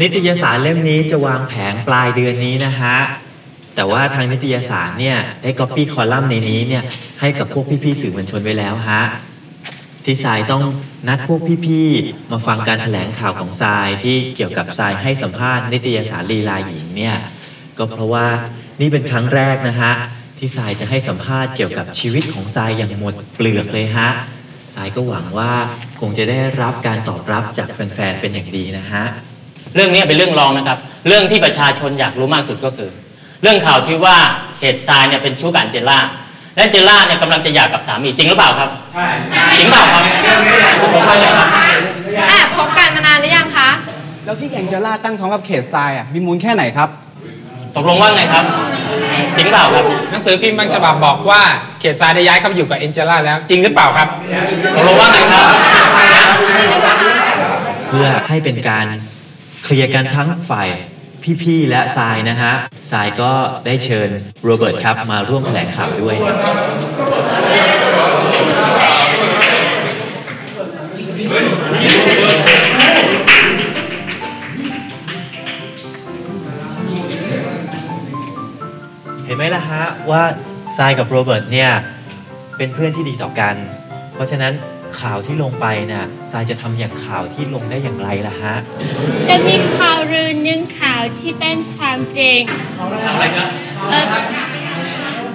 นิตยสารเล่มนี้จะวางแผงปลายเดือนนี้นะฮะ แต่ว่าทางนิตยสารเนี่ยได้ก๊อปปี้คอลัมน์ในนี้เนี่ยให้กับพวกพี่ๆสื่อมวลชนไว้แล้วฮะ ที่ทรายต้องนัดพวกพี่ๆมาฟังการแถลงข่าวของทรายที่เกี่ยวกับทรายให้สัมภาษณ์นิตยสารลีลาหญิงเนี่ยก็เพราะว่านี่เป็นครั้งแรกนะฮะที่ทรายจะให้สัมภาษณ์เกี่ยวกับชีวิตของทรายอย่างหมดเปลือกเลยฮะทรายก็หวังว่าคงจะได้รับการตอบรับจากแฟนๆเป็นอย่างดีนะฮะ เรื่องนี้เป็นเรื่องรองนะครับ เรื่องที่ประชาชนอยากรู้มากสุดก็คือ เรื่องข่าวที่ว่าเหตุทรายเนี่ยเป็นชู้กับอันเจล่าและอันเจล่าเนี่ยกำลังจะหย่ากับสามีจริงหรือเปล่าครับใช่จริงเปล่าครับผมไปเลยครับแอบคบกันมานานหรือยังคะแล้วที่แองเจล่าตั้งท้องกับเขตทรายอะมีมูลแค่ไหนครับตกลงว่าไงครับจริงเปล่าครับหนังสือพิมพ์บางฉบับบอกว่าเขตทรายได้ย้ายเข้ามาอยู่กับเอ็นเจล่าแล้ว จริงหรือเปล่าครับตกลงว่าไงครับ เพื่อให้เป็นการ เคลียร์กันทั้งฝ่ายพี่ๆและทรายนะฮะทรายก็ได้เชิญโรเบิร์ตครับมาร่วมแถลงข่าวด้วยเห็นไหมล่ะฮะว่าทรายกับโรเบิร์ตเนี่ยเป็นเพื่อนที่ดีต่อกัน เพราะฉะนั้น ข่าวที่ลงไปน่ะทรายจะทำอย่างข่าวที่ลงได้อย่างไรล่ะฮะแต่มีข่าวลือหนึ่งข่าวที่เป็นความจริงอะไรครับเอ่อ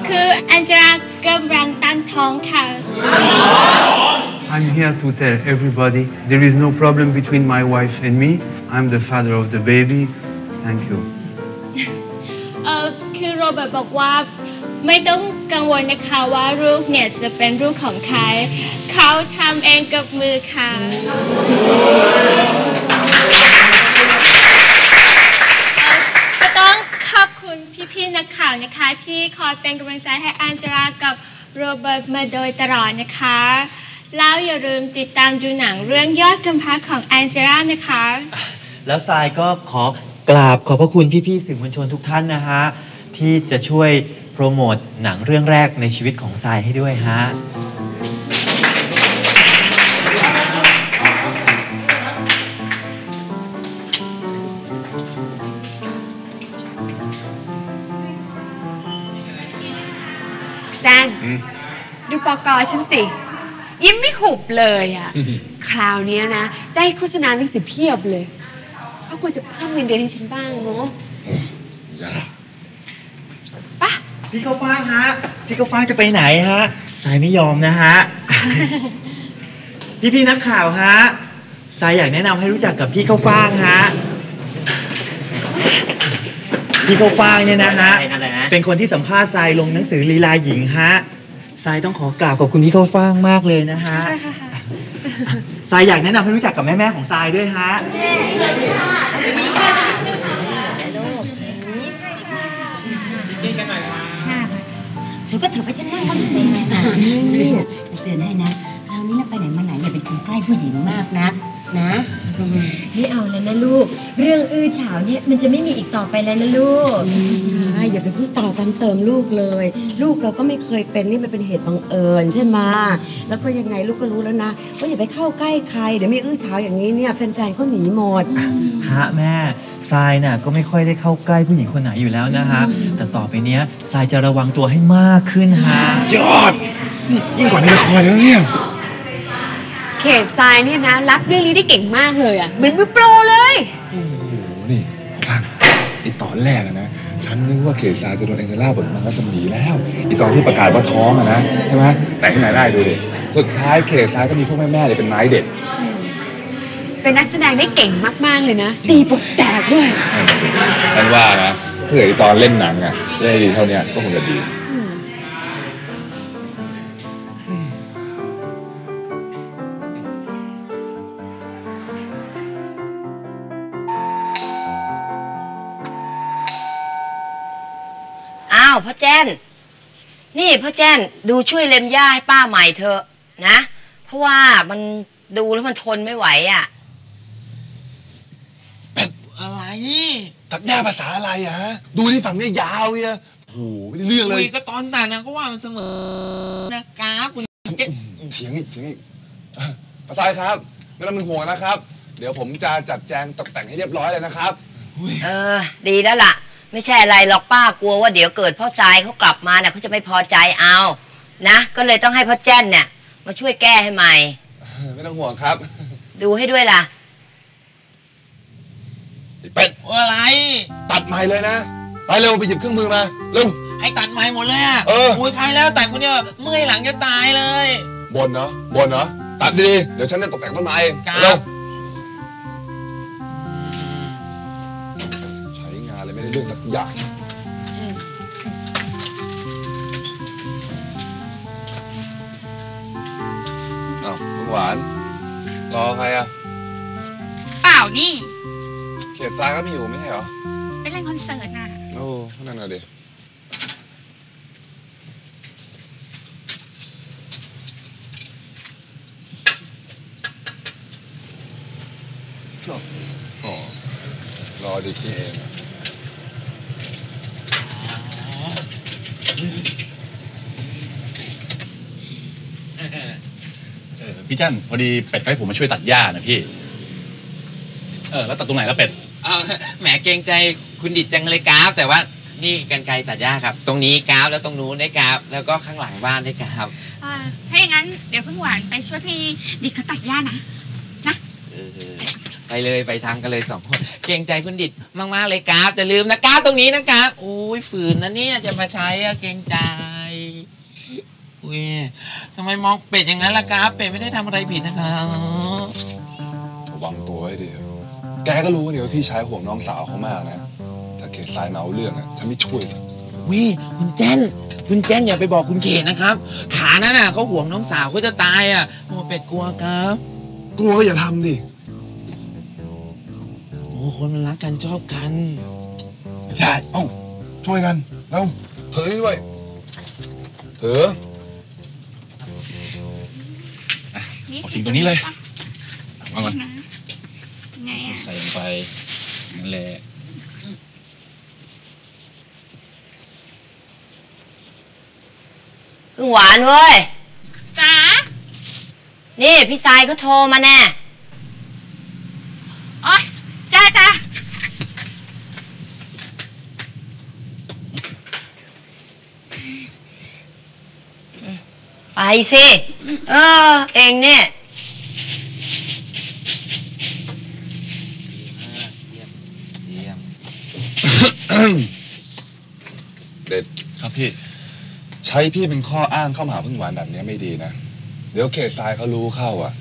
คือแอนเจลากำลังตั้งท้องค่ะ I'm here to tell everybody there is no problem between my wife and me. I'm the father of the baby. Thank you. เออคือโรเบิร์ตบอกว่า ไม่ต้องกังวลนะคะว่าลูกเนี่ยจะเป็นลูกของใคร เขาทำเองกับมือค่ะเอ่อก็ต้องขอบคุณพี่ๆนักข่าวนะคะ ที่คอยเป็นกำลังใจให้แอนเจลากับโรเบิร์ตมาโดยตลอดนะคะ แล้วอย่าลืมติดตามดูหนังเรื่องยอดกำพร้าของแอนเจล่านะคะ แล้วทรายก็ขอกราบขอบพระคุณพี่ๆสื่อมวลชนทุกท่านนะฮะ ที่จะช่วย โปรโมทหนังเรื่องแรกในชีวิตของทรายให้ด้วยฮะแจนดูปกฉันสิ ยิ้มไม่หุบเลยอะคราวเนี้ยนะ ได้โฆษณาหนังสือเพียบเลยเขาควรจะเพิ่มเงินเดือนให้ฉันบ้างเนาะปะ พี่ข้าวฟ่างฮะ พี่ข้าวฟ่างจะไปไหนฮะทรายไม่ยอมนะฮะ พี่ๆนักข่าวฮะทรายอยากแนะนำให้รู้จักกับพี่ข้าวฟ่างฮะ พี่ข้าวฟ่างเนี่ยนะฮะ อะไรนะ เป็นคนที่สัมภาษณ์ทรายลงหนังสือลีลาหญิงฮะทรายต้องขอกราบขอบคุณพี่ข้าวฟ่างมากเลยนะฮะ ทรายอยากแนะนำให้รู้จักกับแม่ๆของทรายด้วยฮะเธอ ก็เถอะไปฉันนั่งบ้างสินี่เตือนให้นะคราวนี้นะไปไหนมาไหนอย่าเป็นคนใกล้ผู้หญิงมากนะนะไม่เอาแล้วนะลูก เรื่องอื้อฉาวเนี่ยมันจะไม่มีอีกต่อไปแล้วนะลูกใช่อย่าไปพูดต่างกันเติมลูกเลย ลูกเราก็ไม่เคยเป็นนี่มันเป็นเหตุบังเอิญใช่ไหมแล้วก็ยังไงลูกก็รู้แล้วนะว่าอย่าไปเข้าใกล้ใครเดี๋ยวมีอื้อฉาวอย่างนี้เนี่ยแฟนๆเขาหนีหมดฮะแม่ ทรายน่ะก็ไม่ค่อยได้เข้าใกล้ผู้หญิงคนไหนอยู่แล้วนะฮะ แต่ต่อไปเนี้ยทรายจะระวังตัวให้มากขึ้นฮะ ยอดนี่ยิ่งกว่าในละครแล้วเนี่ย เขตทรายเนี่ยนะรับเรื่องนี้ได้เก่งมากเลยอะเหมือนมือโปรเลย โอ้โห นี่ฟังไอตอนแรกอะนะ ฉันนึกว่าเขตซายจะโดนแองเจล่าบทมังกรสมีแล้วไอตอนที่ประกาศว่าท้องอะนะ ใช่ไหมแต่ที่ไหนได้ดูดิ สุดท้ายเขตซายก็มีพวกแม่ๆเลยเป็นไม้เด็ด เป็นนักแสดงได้เก่งมาก ๆ เลยนะ ตีบทแตกด้วยฉันว่านะถ้าเกิดไอ้ตอนเล่นหนังอะเล่นดีเท่าเนี้ยก็คงจะดีอ้าวพ่อแจ้น นี่พ่อแจ้นดูช่วยเล็มหญ้าให้ป้าใหม่เถอะนะ เพราะว่ามันดูแล้วมันทนไม่ไหวอะอะ ไรตัดหญ้าภาษาอะไรอะฮะดูที่ฝั่งเนี้ยยาวเนียโอ้โหไม่ได้เรื่องเลยคุยก็ตอนแต่นะก็ว่ามันเสมอนะครับคุณเจ๊เถียงอีกเถียงอีกอ่อป้าทรายครับไม่ต้องเป็นห่วงนะครับ เดี๋ยวผมจะจัดแจงตกแต่งให้เรียบร้อยเลยนะครับ เออ ดีแล้วล่ะ ไม่ใช่อะไรหรอกป้ากลัวว่าเดี๋ยวเกิดพ่อทรายเขากลับมาเนี่ยเขาจะไม่พอใจเอา นะ ก็เลยต้องให้พ่อแจ้นเนี่ย มาช่วยแก้ให้ใหม่ ไม่ต้องห่วงครับ ดูให้ด้วยล่ะ ไอ้เป็ดอะไร ตัดใหม่เลยนะ ไปเร็วไปหยิบเครื่องมือมาเร็วให้ตัดไม้หมดเลยอะเออ โอ้ยใครแล้วตัดคนเดียวเมื่อยหลังจะตายเลย บนเนาะบนเนาะตัดดีๆเดี๋ยวฉันจะตกแต่งต้นไม้เองครับ เร็วใช้งานเลยไม่ได้เรื่องสักอย่างเอ้าคุณหวาน รอใครอะเปล่านี่เขตซ้ายก็ไม่อยู่ไม่ใช่เหรอ ไปเล่นคอนเสิร์ตน่ะ โอ้นั่นน่ะดิอ๋อรอดิที่เองอะเออพี่จันพอดีเป็ดให้ผมมาช่วยตัดหญ้านะพี่ เออ แล้วตัดตรงไหนแล้วเป็ด อ้าวแหมเกรงใจคุณดิดจังเลยกราฟ แต่ว่านี่กันไกรตัดหญ้าครับ ตรงนี้กราฟแล้วตรงนู้นได้กราฟ แล้วก็ข้างหลังบ้านได้กราฟอ่าถ้าอย่างนั้นเดี๋ยวเพิ่งหวานไปช่วยพี่ดิดเขาตัดหญ้านะ เออไปเลยไปทำกันเลยสองคนเกรงใจคุณดิดมากๆเลยกราฟจะลืมนะกราฟตรงนี้นะกราฟอุ้ยฝืนนะเนี่ยจะมาใช้อะเกรงใจอุ้ยทำไมมองเป็ดอย่างนั้นล่ะกราฟเป็ดไม่ได้ทำอะไรผิดนะครับระวังตัวให้ดีอะ แกก็รู้นี่ว่าพี่ชายห่วงน้องสาวเขามากนะ ถ้าเขตซ้ายมาเอาเรื่องอะฉันไม่ช่วยหรอกวิคุณแจ้นคุณแจ้นอย่าไปบอกคุณเขตนะครับ ขานั่นน่ะเขาห่วงน้องสาวเขาจะตายอะโอ้เป็ดกลัวครับ กลัวก็อย่าทำดิ โอ้คนมันรักกันชอบกันใช่เอ้า ช่วยกันเร็วเธอนี่ด้วยเธอเอาทิ้งตรงนี้เลยวางก่อนไงอะ ใส่ลงไปนั่นแหละคือหวานเว้ย จ๋านี่พี่ทรายเขาโทรมาแน่โอ๊ยจ้าจ้าไปสิ เออ เองเนี่ย เด็ดครับพี่ ใช้พี่เป็นข้ออ้างเข้ามาหาพึ่งหวานแบบนี้ไม่ดีนะ เดี๋ยวเขตซ้ายเขารู้เข้าอะ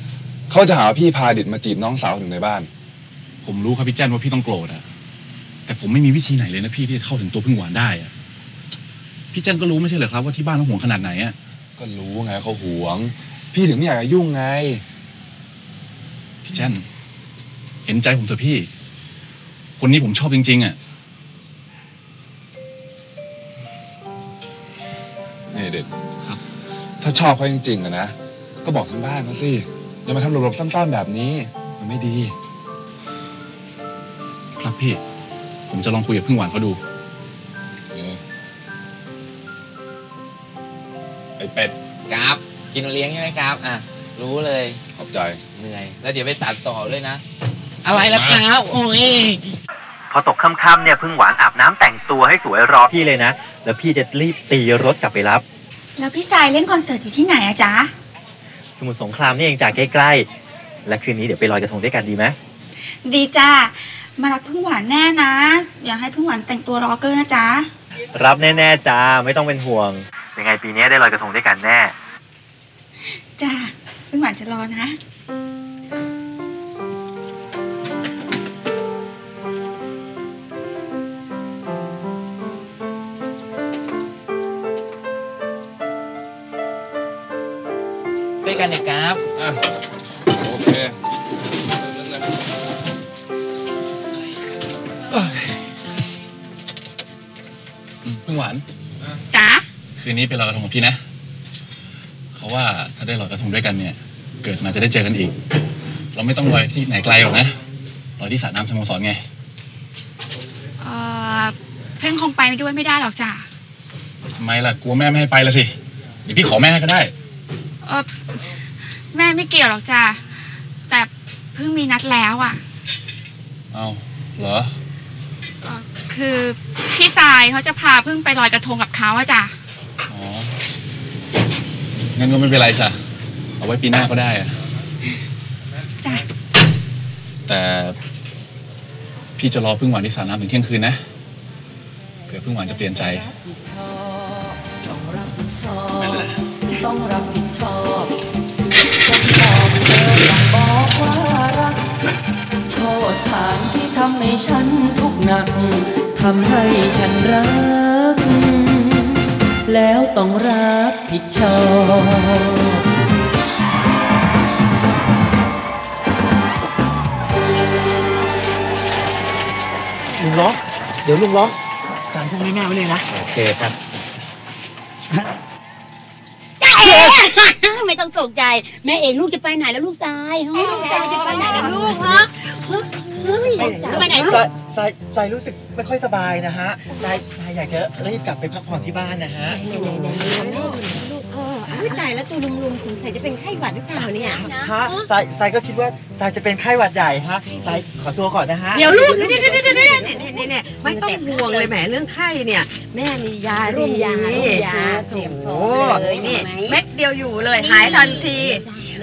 เขาจะหาว่าพี่พาดิดมาจีบน้องสาวถึงในบ้าน ผมรู้ครับพี่จันว่าพี่ต้องโกรธอะแต่ผมไม่มีวิธีไหนเลยนะพี่ที่จะเข้าถึงตัวพึ่งหวานได้อะพี่จันก็รู้ไม่ใช่เหรอครับว่าที่บ้านเขาห่วงขนาดไหนอะก็รู้ไงเขาหวง พี่ถึงไม่อยากจะยุ่งไง พี่จันเห็นใจผมเถอะพี่ คนนี้ผมชอบจริงๆอะาชอบเขาจริงๆอะนะ ก็บอกทั้งบ้านเขาสิ อย่ามาทำหลบๆซ่อนๆแบบนี้ มันไม่ดี ครับพี่ ผมจะลองคุยกับพึ่งหวานเขาดูไอ้เป็ดกราฟกินโอเลี้ยงใช่ไหมกราฟอะ รู้เลย ขอบใจ เหนื่อย แล้วเดี๋ยวไปตัดต่อด้วยนะ อะไรล่ะกราฟโอ้ย พอตกค่ำๆเนี่ยพึ่งหวานอาบน้ำแต่งตัวให้สวยรอพี่เลยนะ แล้วพี่จะรีบตีรถกลับไปรับ แล้วพี่สายเล่นคอนเสิร์ตอยู่ที่ไหนอะจ๊ะ สมุทรสงครามนี่เองจากใกล้ๆ และคืนนี้เดี๋ยวไปลอยกระทงด้วยกันดีไหมดีจ้ามารับพึ่งหวานแน่นะ อยากให้พึ่งหวานแต่งตัวรอเกอร์นะจ๊ะ รับแน่ๆจ้าไม่ต้องเป็นห่วง ยังไงปีนี้ได้ลอยกระทงด้วยกันแน่ จ้าพึ่งหวานจะรอนะานจ๋าคืนนี้ไปลอยกระทงกับพี่นะ เขาว่าถ้าได้ลอยกระทงด้วยกันเนี่ย เกิดมาจะได้เจอกันอีก เราไม่ต้องลอยที่ไหนไกลหรอกนะลอยที่สระน้ำสโมสรไงเอ่อเพิ่งคงไปด้วยไม่ได้หรอกจ้ะทำไมล่ะกลัวแม่ไม่ให้ไปละสิเดี๋ยวพี่ขอแม่ให้ก็ได้เออแม่ไม่เกี่ยวหรอกจ้ะแต่เพิ่งพิ่งมีนัดแล้วอะ เอาเหรอคือ พี่สายเขาจะพาพึ่งไปลอยกระทงกับเขาอะจ้ะอ๋อ งั้นก็ไม่เป็นไรจ้ะ เอาไว้ปีหน้าก็ได้อะจ้ะ แต่พี่จะรอพึ่งหวานที่สระน้ำถึงเที่ยงคืนนะ เผื่อพึ่งหวานจะเปลี่ยนใจ ไม่เลยนะ ต้องรับผิดชอบฉันบอกเธออยากบอกว่ารักโทษฐานที่ทำให้ฉันทุกข์หนักทำให้ฉันรัก แล้วต้องรับผิดชอบลุงล้อเดี๋ยวลุงล้อจานพวกนี้แม่ไว้เลยนะ โอเคครับจ้าเอ๋ไม่ต้องตกใจ แม่เองลูกจะไปไหนแล้วลูกทรายฮะลูกทรายจะไปไหนแล้วลูกฮะเฮ้ยจะ ไปไหนลูกสายสายสายรู้สึกไม่ค่อยสบายนะฮะสายสายอยากจะรีบกลับไปพักผ่อนที่บ้านนะฮะอุ้ยตายแล้วตัวลุมๆสงสัยจะเป็นไข้หวัดหรือเปล่าเนี่ยฮะสายสายก็คิดว่าสายจะเป็นไข้หวัดใหญ่ฮะสายขอตัวก่อนนะฮะเดี๋ยวลูกเดี๋ยวเดี๋ยวเดี๋ยวเดี๋ยวเดี๋ยวเนี่ยเนี่ยเนี่ยไม่ต้องห่วงเลยแหมเรื่องไข้เนี่ย แม่มียาร่วมยาดีร่วมยาโถเตรียมพร้อมเลยนี่เห็นไหมเม็ดเดียวอยู่เลยหายทันที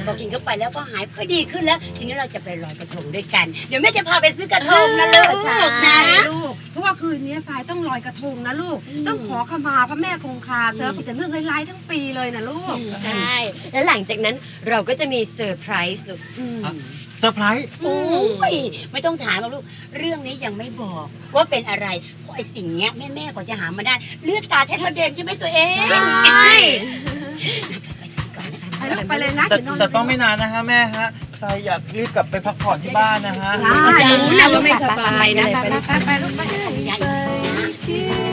พอกินเข้าไปแล้วก็หายค่อยดีขึ้นแล้ว ทีนี้เราจะไปลอยกระทงด้วยกัน เดี๋ยวแม่จะพาไปซื้อกระทงนะลูกใช่นะลูกเพราะว่าคืนนี้ทรายต้องลอยกระทงนะลูก ต้องขอขมาพระแม่คงคาเซิร์ฟแต่เรื่องร้ายๆทั้งปีเลยนะลูกใช่แล้วหลังจากนั้นเราก็จะมีเซอร์ไพรส์ลูกเซอร์ไพรส์โอ้ยไม่ต้องถามหรอกลูก เรื่องนี้ยังไม่บอกว่าเป็นอะไรเพราะไอ้สิ่งเนี้ยแม่แม่ๆกว่าจะหามาได้ เลือดตาแทบกระเด็นใช่ไหมตัวเองใช่ ไปลูกไปเลยนะแต่เดี๋ยวนอนแต่ต้องไม่นานนะฮะแม่ฮะสายอยากรีบกลับไปพักผ่อนที่บ้านนะฮะจ้ารู้นะว่าไม่สบายนะ ไปไปไปลูกไปไป